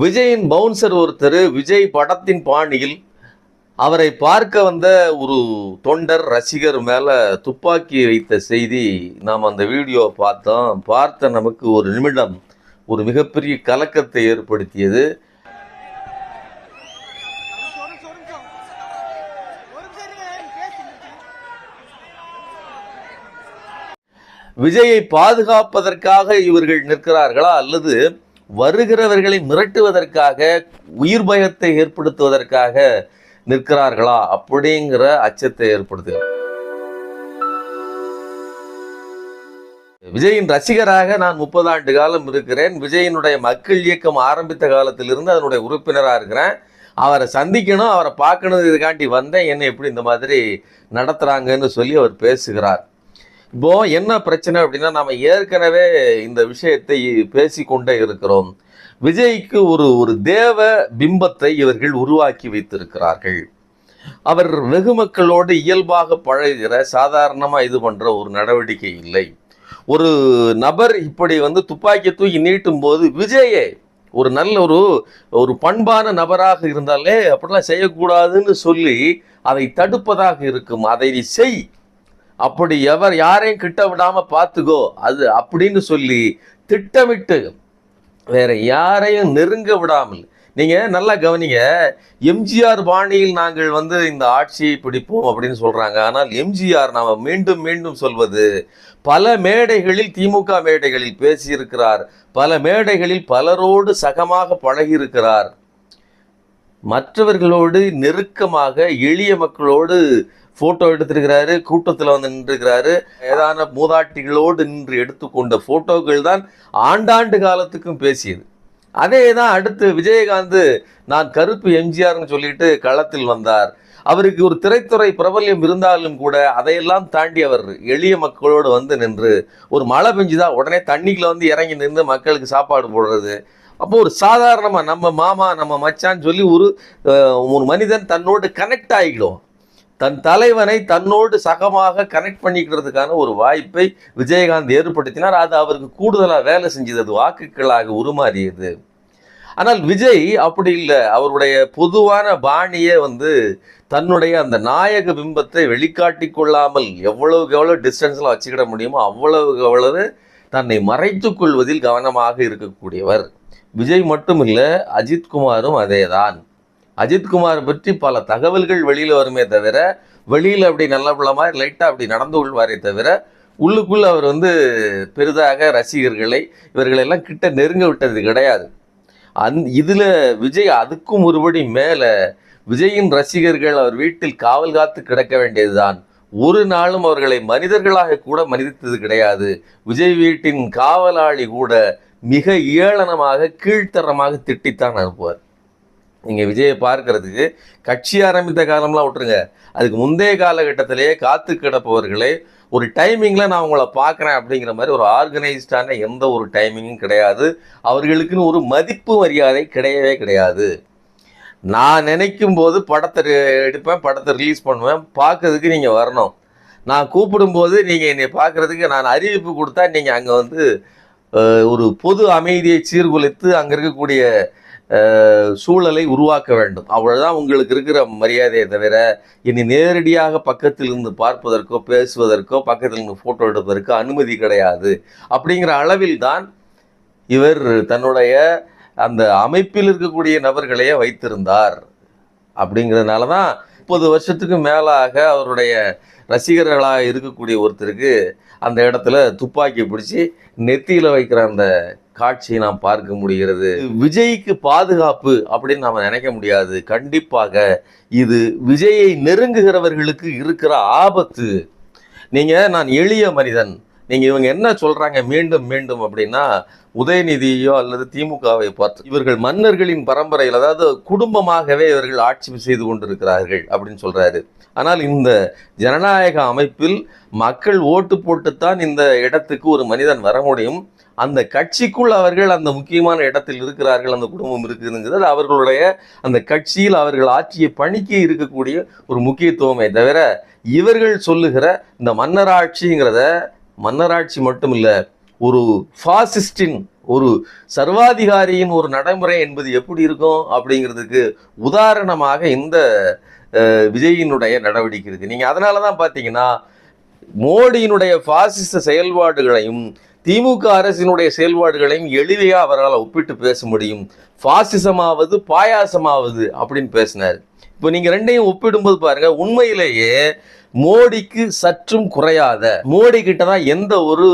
விஜயின் பவுன்சர் ஒருத்தர் விஜய் படத்தின் பாணியில் அவரை பார்க்க வந்த ஒரு தொண்டர் ரசிகர் மேலே துப்பாக்கி வைத்த செய்தி நாம் அந்த வீடியோவை பார்த்தோம். பார்த்த நமக்கு ஒரு நிமிடம் ஒரு மிகப்பெரிய கலக்கத்தை ஏற்படுத்தியது. விஜயை பாதுகாப்பதற்காக இவர்கள் நிற்கிறார்களா அல்லது வருகிறவர்களை மிரட்டுவதற்காக உயிர் பயத்தை ஏற்படுத்துவதற்காக நிற்கிறார்களா? அப்படிங்கிற அச்சத்தை ஏற்படுத்து விஜயின் ரசிகராக நான் முப்பது ஆண்டு காலம் இருக்கிறேன். விஜயினுடைய மக்கள் இயக்கம் ஆரம்பித்த காலத்திலிருந்து அதனுடைய உறுப்பினராக இருக்கிறேன். அவரை சந்திக்கணும் அவரை பார்க்கணும் இதுக்காண்டி வந்தேன். என்னை எப்படி இந்த மாதிரி நடத்துகிறாங்கன்னு சொல்லி அவர் பேசுகிறார். இப்போ என்ன பிரச்சனை அப்படின்னா நம்ம ஏற்கனவே இந்த விஷயத்தை பேசிக்கொண்டே இருக்கிறோம். விஜய்க்கு ஒரு ஒரு தேவ பிம்பத்தை இவர்கள் உருவாக்கி வைத்திருக்கிறார்கள். அவர் வெகு மக்களோடு இயல்பாக பழகிற சாதாரணமாக இது பண்ணுற ஒரு நடவடிக்கை இல்லை. ஒரு நபர் இப்படி வந்து துப்பாக்கி தூக்கி நீட்டும் போது விஜயே ஒரு நல்ல ஒரு ஒரு பண்பான நபராக இருந்தாலே அப்படிலாம் செய்யக்கூடாதுன்னு சொல்லி அதை தடுப்பதாக இருக்கும். அதை செய். அப்படி எவர் யாரையும் கிட்ட விடாமல் பார்த்துக்கோ அது அப்படின்னு சொல்லி திட்டமிட்டு வேற யாரையும் நெருங்க விடாமல். நீங்கள் நல்லா கவனிங்க எம்ஜிஆர் பாணியில் நாங்கள் வந்து இந்த ஆட்சியை பிடிப்போம் அப்படின்னு சொல்கிறாங்க ஆனால் எம்ஜிஆர் நாம் மீண்டும் மீண்டும் சொல்வது பல மேடைகளில் திமுக மேடைகளில் பேசியிருக்கிறார். பல மேடைகளில் பலரோடு சகமாக பழகியிருக்கிறார். மற்றவர்களோடு நெருக்கமாக எளிய மக்களோடு ஃபோட்டோ எடுத்திருக்கிறாரு கூட்டத்தில் வந்து நின்றுக்கிறாரு ஏதான மூதாட்டிகளோடு நின்று எடுத்துக்கொண்ட ஃபோட்டோக்கள் தான் ஆண்டாண்டு காலத்துக்கும் பேசியது. அதே தான் அடுத்து விஜயகாந்த் நான் கருப்பு எம்ஜிஆர்னு சொல்லிட்டு களத்தில் வந்தார். அவருக்கு ஒரு திரைத்துறை பிரபல்யம் இருந்தாலும் கூட அதையெல்லாம் தாண்டி அவர் எளிய மக்களோடு வந்து நின்று ஒரு மழை பெஞ்சுதான் உடனே தண்ணிக்குள்ள வந்து இறங்கி நின்று மக்களுக்கு சாப்பாடு போடுறது அப்போ ஒரு சாதாரணமாக நம்ம மாமா நம்ம மச்சான்னு சொல்லி ஒரு ஒரு மனிதன் தன்னோடு கனெக்ட் ஆகிடும். தன் தலைவனை தன்னோடு சகமாக கனெக்ட் பண்ணிக்கிறதுக்கான ஒரு வாய்ப்பை விஜயகாந்த் ஏற்படுத்தினார். அது அவருக்கு கூடுதலாக வேலை செஞ்சது. அது வாக்குகளாக உருமாறியது. ஆனால் விஜய் அப்படி இல்லை. அவருடைய பொதுவான பாணியை வந்து தன்னுடைய அந்த நாயக பிம்பத்தை வெளிக்காட்டி கொள்ளாமல் எவ்வளவுக்கு எவ்வளோ டிஸ்டன்ஸில் வச்சுக்கிட முடியுமோ அவ்வளவுக்கு அவ்வளவு தன்னை மறைத்துக்கொள்வதில் கவனமாக இருக்கக்கூடியவர். விஜய் மட்டும் இல்லை அஜித்குமாரும் அதேதான். அஜித்குமார் பற்றி பல தகவல்கள் வெளியில் வருமே தவிர வெளியில் அப்படி நல்ல பிள்ளமாக லைட்டாக அப்படி நடந்து கொள்வாரே தவிர உள்ளுக்குள்ளே அவர் வந்து பெரிதாக ரசிகர்களை இவர்களெல்லாம் கிட்ட நெருங்க விட்டது கிடையாது. அந் இதில் விஜய் அதுக்கும் ஒருபடி மேலே விஜயின் ரசிகர்கள் அவர் வீட்டில் காவல் காத்து கிடக்க வேண்டியதுதான். ஒரு நாளும் அவர்களை மனிதர்களாக கூட மதித்தது கிடையாது. விஜய் வீட்டின் காவலாளி கூட மிக ஏளனமாக கீழ்த்தரமாக திட்டித்தான் அனுப்புவார் நீங்கள் விஜயை பார்க்கறதுக்கு கட்சி ஆரம்பித்த காலம்லாம் விட்டுருங்க. அதுக்கு முந்தைய காலகட்டத்திலேயே காத்து கிடப்பவர்களே ஒரு டைமிங்கில் நான் உங்களை பார்க்குறேன் அப்படிங்கிற மாதிரி ஒரு ஆர்கனைஸ்டான எந்த ஒரு டைமிங்கும் கிடையாது. அவர்களுக்குன்னு ஒரு மதிப்பு மரியாதை கிடையவே கிடையாது. நான் நினைக்கும் போது படத்தை எடுப்பேன் படத்தை ரிலீஸ் பண்ணுவேன் பார்க்கறதுக்கு நீங்கள் வரணும். நான் கூப்பிடும்போது நீங்கள் என்னை பார்க்கறதுக்கு நான் அறிவிப்பு கொடுத்தா நீங்கள் அங்கே வந்து ஒரு பொது அமைதியை சீர்குலைத்து அங்கே இருக்கக்கூடிய சூழலை உருவாக்க வேண்டும். அவ்வளவுதான் உங்களுக்கு இருக்கிற மரியாதையை தவிர இனி நேரடியாக பக்கத்தில் இருந்து பார்ப்பதற்கோ பேசுவதற்கோ பக்கத்தில் இருந்து ஃபோட்டோ எடுப்பதற்கோ அனுமதி கிடையாது. அப்படிங்கிற அளவில் தான் இவர் தன்னுடைய அந்த அமைப்பில் இருக்கக்கூடிய நபர்களையே வைத்திருந்தார். அப்படிங்கிறதுனால தான் முப்பது வருஷத்துக்கு மேலாக அவருடைய ரசிகர்களாக இருக்கக்கூடிய ஒருத்தருக்கு அந்த இடத்துல துப்பாக்கி பிடிச்சி நெத்தியில் வைக்கிற அந்த காட்சியை நாம் பார்க்க முடிகிறது. விஜய்க்கு பாதுகாப்பு அப்படின்னு நாம் நினைக்க முடியாது. கண்டிப்பாக இது விஜயை நெருங்குகிறவர்களுக்கு இருக்கிற ஆபத்து. நீங்கள் நான் எளிய மனிதன். நீங்கள் இவங்க என்ன சொல்கிறாங்க மீண்டும் மீண்டும் அப்படின்னா உதயநிதியோ அல்லது திமுகவை பார்த்து இவர்கள் மன்னர்களின் பரம்பரையில் அதாவது குடும்பமாகவே இவர்கள் ஆட்சி செய்து கொண்டிருக்கிறார்கள் அப்படின்னு சொல்கிறாரு ஆனால் இந்த ஜனநாயக அமைப்பில் மக்கள் ஓட்டு போட்டுத்தான் இந்த இடத்துக்கு ஒரு மனிதன் வர முடியும். அந்த கட்சிக்குள் அவர்கள் அந்த முக்கியமான இடத்தில் இருக்கிறார்கள் அந்த குடும்பம் இருக்குதுங்கிறது அவர்களுடைய அந்த கட்சியில் அவர்கள் ஆற்றிய பணிக்கு இருக்கக்கூடிய ஒரு முக்கியத்துவமே தவிர இவர்கள் சொல்லுகிற இந்த மன்னராட்சிங்கிறத மன்னராட்சி மட்டும் இல்லை ஒரு ஃபாசிஸ்டின் ஒரு சர்வாதிகாரியின் ஒரு நடைமுறை என்பது எப்படி இருக்கும் அப்படிங்கிறதுக்கு உதாரணமாக இந்த விஜயினுடைய நடவடிக்கை இருக்குது நீங்கள் அதனால தான் பார்த்தீங்கன்னா மோடியினுடைய பாசிச செயல்பாடுகளையும் திமுக அரசினுடைய செயல்பாடுகளையும் எளிமையா அவரால் ஒப்பிட்டு பேச முடியும். பாசிசமாவது பாயாசமாவது அப்படின்னு பேசினார். இப்போ நீங்கள் ரெண்டையும் ஒப்பிடும்போது பாருங்கள் உண்மையிலேயே மோடிக்கு சற்றும் குறையாத மோடி கிட்ட தான் எந்த ஒரு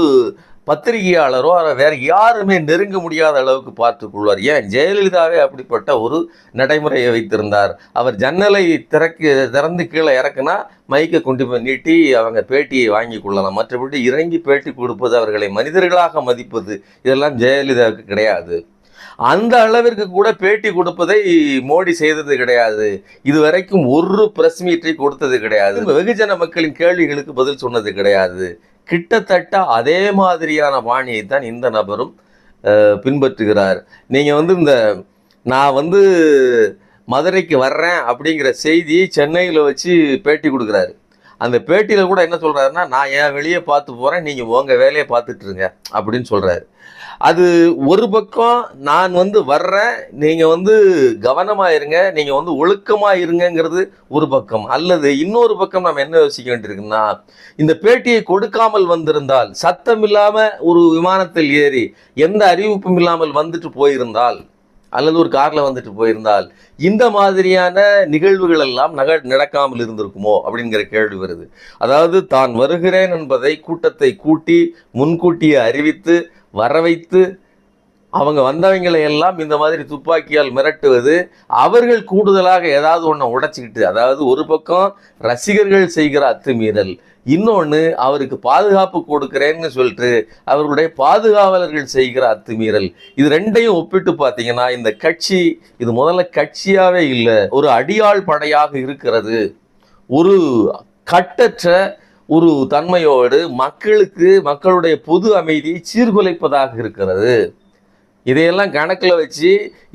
பத்திரிகையாளரோ அதை வேற யாருமே நெருங்க முடியாத அளவுக்கு பார்த்து கொள்வார். ஏன்? ஜெயலலிதாவே அப்படிப்பட்ட ஒரு நடைமுறையை வைத்திருந்தார். அவர் ஜன்னலை திறக்க திறந்து கீழே இறக்குனா மைக்கை கொண்டு போய் நீட்டி அவங்க பேட்டியை வாங்கி கொள்ளலாம். மற்றபடி இறங்கி பேட்டி கொடுப்பது அவர்களை மனிதர்களாக மதிப்பது இதெல்லாம் ஜெயலலிதாவுக்கு கிடையாது. அந்த அளவிற்கு கூட பேட்டி கொடுப்பதை மோடி செய்தது கிடையாது. இதுவரைக்கும் ஒரு பிரஸ் மீட்டை கொடுத்தது கிடையாது. வெகுஜன மக்களின் கேள்விகளுக்கு பதில் சொன்னது கிடையாது. கிட்டத்தட்ட அதே மாதிரியான பாணியை தான் இந்த நபரும் பின்பற்றுகிறார். நீங்கள் வந்து இந்த நான் வந்து மதுரைக்கு வர்றேன் அப்படிங்கிற செய்தியை சென்னையில் வச்சு பேட்டி கொடுக்குறாரு. அந்த பேட்டியில் கூட என்ன சொல்கிறாருன்னா நான் என் வெளியே பார்த்து போகிறேன் நீங்கள் உங்கள் வேலையை பார்த்துட்ருங்க அப்படின்னு சொல்கிறாரு அது ஒரு பக்கம் நான் வந்து வர்றேன் நீங்கள் வந்து கவனமாக இருங்க நீங்கள் வந்து ஒழுக்கமாக இருங்கங்கிறது ஒரு பக்கம். அல்லது இன்னொரு பக்கம் நம்ம என்ன யோசிக்க வேண்டியிருக்குன்னா இந்த பேட்டியை கொடுக்காமல் வந்திருந்தால் சத்தம் இல்லாமல் ஒரு விமானத்தில் ஏறி எந்த அறிவிப்பும் இல்லாமல் வந்துட்டு போயிருந்தால் அல்லது ஒரு காரில் வந்துட்டு போயிருந்தால் இந்த மாதிரியான நிகழ்வுகள் எல்லாம் நக நடக்காமல் இருந்திருக்குமோ அப்படிங்கிற கேள்வி வருது. அதாவது தான் வருகிறேன் என்பதை கூட்டத்தை கூட்டி முன்கூட்டியே அறிவித்து வர வைத்து அவங்க வந்தவங்களை எல்லாம் இந்த மாதிரி துப்பாக்கியால் மிரட்டுவது அவர்கள் கூடுதலாக ஏதாவது ஒன்று உடைச்சிக்கிட்டு அதாவது ஒரு பக்கம் ரசிகர்கள் செய்கிற அத்துமீறல் இன்னொன்று அவருக்கு பாதுகாப்பு கொடுக்குறேன்னு சொல்லிட்டு அவர்களுடைய பாதுகாவலர்கள் செய்கிற அத்துமீறல். இது ரெண்டையும் ஒப்பிட்டு பார்த்தீங்கன்னா இந்த கட்சி இது முதல்ல கட்சியாகவே இல்லை ஒரு அடியாள் படையாக இருக்கிறது. ஒரு கட்டற்ற ஒரு தன்மையோடு மக்களுக்கு மக்களுடைய பொது அமைதியை சீர்குலைப்பதாக இருக்கிறது. இதையெல்லாம் கணக்கில் வச்சு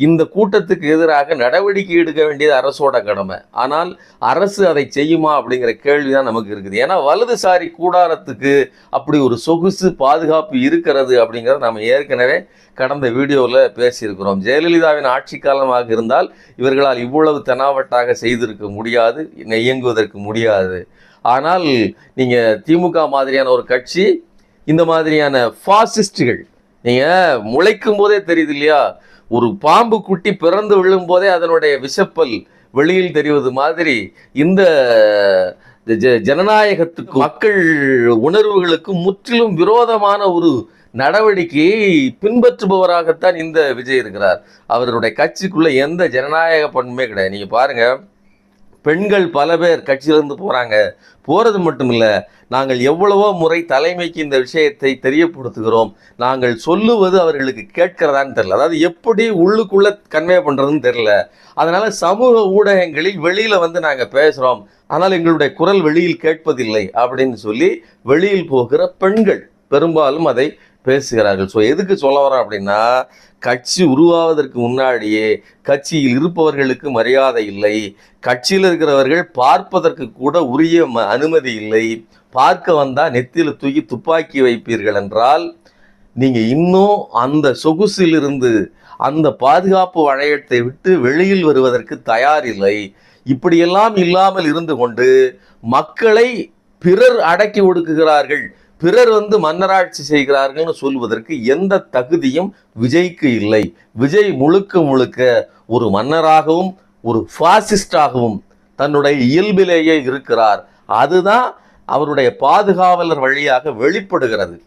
இந்த கூட்டத்துக்கு எதிராக நடவடிக்கை எடுக்க வேண்டியது அரசோட கடமை. ஆனால் அரசு அதை செய்யுமா அப்படிங்கிற கேள்வி தான் நமக்கு இருக்குது. ஏன்னா வலதுசாரி கூடாரத்துக்கு அப்படி ஒரு சொகுசு பாதுகாப்பு இருக்கிறது அப்படிங்கிறத நம்ம ஏற்கனவே கடந்த வீடியோவில் பேசியிருக்கிறோம். ஜெயலலிதாவின் ஆட்சி காலமாக இருந்தால் இவர்களால் இவ்வளவு தெனாவட்டாக செய்திருக்க முடியாது இயங்குவதற்கு முடியாது. ஆனால் நீங்கள் திமுக மாதிரியான ஒரு கட்சி இந்த மாதிரியான ஃபாசிஸ்டுகள் நீங்கள் முளைக்கும் போதே தெரியுது இல்லையா? ஒரு பாம்பு குட்டி பிறந்து விழும் போதே அதனுடைய விஷப்பல் வெளியில் தெரிவது மாதிரி இந்த ஜனநாயகத்துக்கு மக்கள் உணர்வுகளுக்கு முற்றிலும் விரோதமான ஒரு நடவடிக்கையை பின்பற்றுபவராகத்தான் இந்த விஜய் இருக்கிறார். அவருடைய கட்சிக்குள்ள எந்த ஜனநாயக பண்புமே கிடையாது. நீங்க பாருங்க பெண்கள் பல பேர் கட்சியிலிருந்து போகிறாங்க போகிறது மட்டும் இல்லை நாங்கள் எவ்வளவோ முறை தலைமைக்கு இந்த விஷயத்தை தெரியப்படுத்துகிறோம். நாங்கள் சொல்லுவது அவர்களுக்கு கேட்கிறதான்னு தெரில அதாவது எப்படி உள்ளுக்குள்ளே கன்வே பண்ணுறதுன்னு தெரில அதனால் சமூக ஊடகங்களில் வெளியில் வந்து நாங்கள் பேசுகிறோம் ஆனால் எங்களுடைய குரல் வெளியில் கேட்பதில்லை அப்படின்னு சொல்லி வெளியில் போகிற பெண்கள் பெரும்பாலும் அதை பேசுகிறார்கள். ஸோ எதுக்கு சொல்ல வரோம் அப்படின்னா கட்சி உருவாவதற்கு முன்னாடியே கட்சியில் இருப்பவர்களுக்கு மரியாதை இல்லை. கட்சியில் இருக்கிறவர்கள் பார்ப்பதற்கு கூட உரிய ம- அனுமதி இல்லை. பார்க்க வந்தால் நெத்தியில் தூக்கி துப்பாக்கி வைப்பீர்கள் என்றால் நீங்கள் இன்னும் அந்த சொகுசிலிருந்து அந்த பாதுகாப்பு வளையத்தை விட்டு வெளியில் வருவதற்கு தயார் இல்லை இப்படியெல்லாம் இல்லாமல் இருந்து கொண்டு மக்களை பிறர் அடக்கி ஒடுக்குகிறார்கள். பிறர் வந்து மன்னராட்சி செய்கிறார்கள்னு சொல்வதற்கு எந்த தகுதியும் விஜய்க்கு இல்லை. விஜய் முழுக்க முழுக்க ஒரு மன்னராகவும் ஒரு பாசிஸ்டாகவும் தன்னுடைய இயல்பிலேயே இருக்கிறார். அதுதான் அவருடைய பாதுகாவலர் வழியாக வெளிப்படுகிறது.